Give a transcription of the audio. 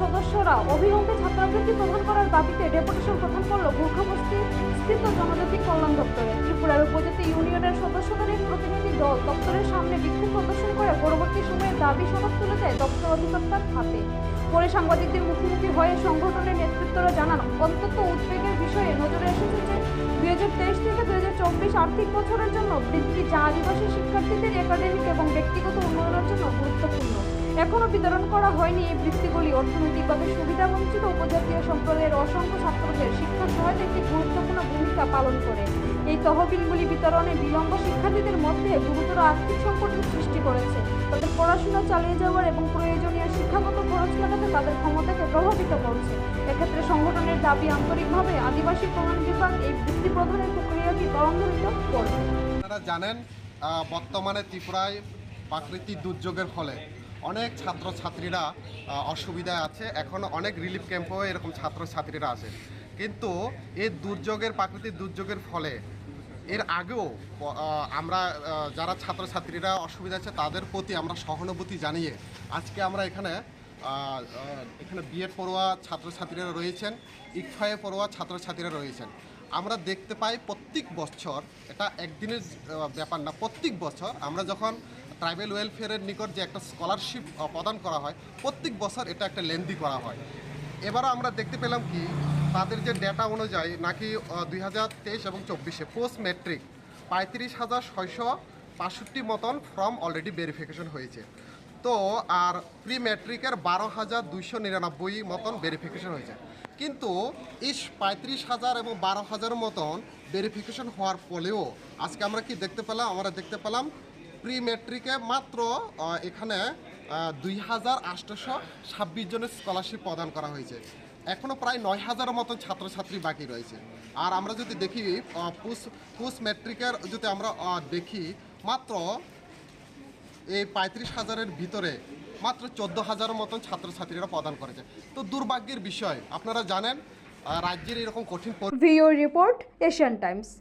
সদস্যরা অবিলম্বে ছাত্রাবৃত্তি প্রদান করার দাবিতে ডেপুটেশন প্রদান করল গোর্খাবস্তি স্থিত জনজাতি কল্যাণ দপ্তরে। ত্রিপুরার উপজাতি ইউনিয়নের সদস্যদের প্রতিনিধি দল দপ্তরের সামনে বিক্ষোভ প্রদর্শন করে পরবর্তী সময়ে দাবি সনদ তুলে দেয় দপ্তর অধিকর্তার হাতে। পরে সাংবাদিকদের মুখোমুখি হয়ে সংগঠনের নেতৃত্বরা জানান অন্তত উদ্বেগের বিষয়ে নজরে এসেছে যে দুই হাজার তেইশ থেকে দুই হাজার চব্বিশ আর্থিক বছরের জন্য বৃত্তি যা আদিবাসী শিক্ষার্থীদের একাডেমিক এবং ব্যক্তিগত উন্নয়নের জন্য গুরুত্বপূর্ণ। এখনও বিতরণ করা হয়নি এই বৃত্তিগুলি। অর্থনৈতিকভাবে সুবিধাবঞ্চিত উপজাতীয় সম্প্রদায়ের অসংখ্য ছাত্রদের শিক্ষা সহায়তা একটি গুরুত্বপূর্ণ ভূমিকা পালন করে। এই তহবিলগুলি বিতরণে বিলম্ব শিক্ষার্থীদের মধ্যে গুরুতর আর্থিক সংকটের সৃষ্টি করেছে। তাদের পড়াশোনা চালিয়ে যাওয়ার এবং প্রয়োজনীয় শিক্ষাগত খরচ মেটাতে তাদের ক্ষমতাকে প্রভাবিত করছে। এক্ষেত্রে সংগঠনের দাবি আন্তরিকভাবে আদিবাসী কল্যাণ বিভাগ এই বৃত্তি প্রদানের প্রক্রিয়াটি ত্বরান্বিত করবে। জানেন বর্তমানে ত্রিপুরায় প্রাকৃতিক দুর্যোগের ফলে অনেক ছাত্রছাত্রীরা অসুবিধায় আছে। এখন অনেক রিলিফ ক্যাম্পেও এরকম ছাত্রছাত্রীরা আছে। কিন্তু এই দুর্যোগের, প্রাকৃতিক দুর্যোগের ফলে এর আগেও আমরা যারা ছাত্রছাত্রীরা অসুবিধা আছে, তাদের প্রতি আমরা সহানুভূতি জানিয়ে আজকে আমরা এখানে এখানে বিএড পড়ুয়া ছাত্রছাত্রীরা রয়েছেন, ইকফায়ে পড়ুয়া ছাত্রছাত্রীরা রয়েছেন। আমরা দেখতে পাই প্রত্যেক বছর, এটা একদিনের ব্যাপার না, প্রত্যেক বছর আমরা যখন ট্রাইবেল ওয়েলফেয়ারের নিকট যে একটা স্কলারশিপ প্রদান করা হয়, প্রত্যেক বছর এটা একটা লেন্দি করা হয়। এবারও আমরা দেখতে পেলাম কি, তাদের যে ডেটা অনুযায়ী নাকি দুই হাজার তেইশ এবং চব্বিশে পোস্ট ম্যাট্রিক পঁয়ত্রিশ হাজার ছয়শো পাঁষট্টি মতন ফর্ম অলরেডি ভেরিফিকেশন হয়েছে। তো, আর প্রি ম্যাট্রিকের বারো হাজার দুইশো নিরানব্বই মতন ভেরিফিকেশন হয়েছে। কিন্তু এই পঁয়ত্রিশ হাজার এবং বারো হাজার মতন ভেরিফিকেশন হওয়ার ফলেও আজকে আমরা কি দেখতে পেলাম, আমরা দেখতে পেলাম প্রি ম্যাট্রিকে মাত্র এখানে দুই হাজার আটশোশো ছাব্বিশ জনের স্কলারশিপ প্রদান করা হয়েছে। এখনও প্রায় নয় হাজারের মতন ছাত্রছাত্রী বাকি রয়েছে। আর আমরা যদি দেখি পোস্ট ম্যাট্রিকের যদি আমরা দেখি, মাত্র এই পঁয়ত্রিশ হাজারের ভিতরে মাত্র চোদ্দ হাজারের মতন ছাত্রছাত্রীরা প্রদান করেছে। তো দুর্ভাগ্যের বিষয়, আপনারা জানেন রাজ্যের এরকম কঠিন পরি- রিপোর্ট, এশিয়ান টাইমস।